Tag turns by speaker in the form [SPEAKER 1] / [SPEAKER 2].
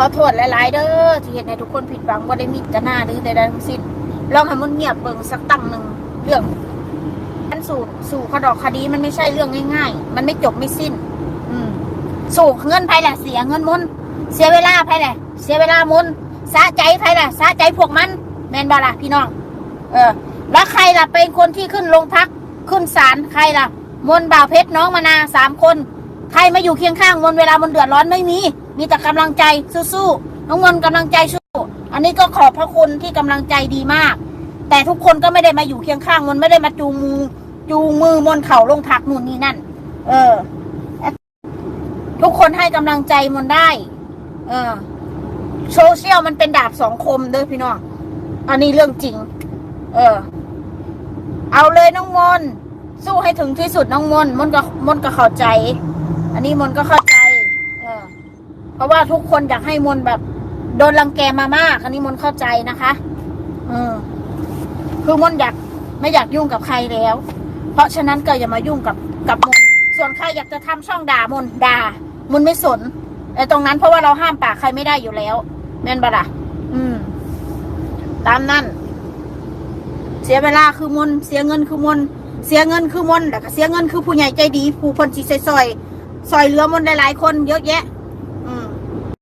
[SPEAKER 1] ขอโทษหลาย ๆ เด้อที่เห็นให้ทุกคนผิดหวังว่าได้มีจะหน้าหรือใดๆทั้งสิ้นลองให้มันเงียบเบิ่งสักตั้งหนึ่งเรื่องมันสู่สู่คดอกคดีมันไม่ใช่เรื่องง่าย ๆ มันไม่จบไม่สิ้น อืม สู่เงินไพ่แหละเสียเงินมุนเสียเวลาไพ่แหละเสียเวลามุนสะใจไพ่แหละสะใจพวกมัน แมนบาล่ะพี่น้อง เออ แล้วใครล่ะเป็นคนที่ขึ้นโรงพักขึ้นศาลใครล่ะ มนบ่าวเพชรน้องมานาสามคน ใครมาอยู่เคียงข้างมนเวลา มนเดือดร้อนไม่มี มีแต่กำลังใจสู้ๆน้องมนกำลังใจสู้ อันนี้ก็ขอบพระคุณที่กำลังใจดีมาก แต่ทุกคนก็ไม่ได้มาอยู่เคียงข้างมนไม่ได้มาจูงมือจูงมือมนเข่าลงพักนู่นนี่นั่น เออ ทุกคนให้กำลังใจมนได้ เออโซเชียลมันเป็นดาบสองคมเด้อพี่น้องอันนี้เรื่องจริง เออ เอาเลยน้องมนสู้ให้ถึงที่สุดน้องมนมนก็มนก็เข้าใจ อันนี้มนก็เข้าใจ เพราะว่าทุกคนอยากให้มนแบบ โดนรังแกมามากอันนี้มนเข้าใจนะคะเออคือมนอยากไม่อยากยุ่งกับใครแล้ว เพราะฉะนั้นก็อย่ามายุ่งกับกับมนส่วนใครอยากจะทำช่องด่ามนด่ามนไม่สนไอ้ตรงนั้นเพราะว่าเราห้ามปากใครไม่ได้อยู่แล้วแม่นบะล่ะอืม ตามนั้นเสียเวลาคือมนเสียเงินคือมนเสียเงินคือมนแต่ก็เสียเงินคือผู้ใหญ่ใจดี ผู้คนจิตซอยซอยเหลือมนหลายๆคนเยอะแยะ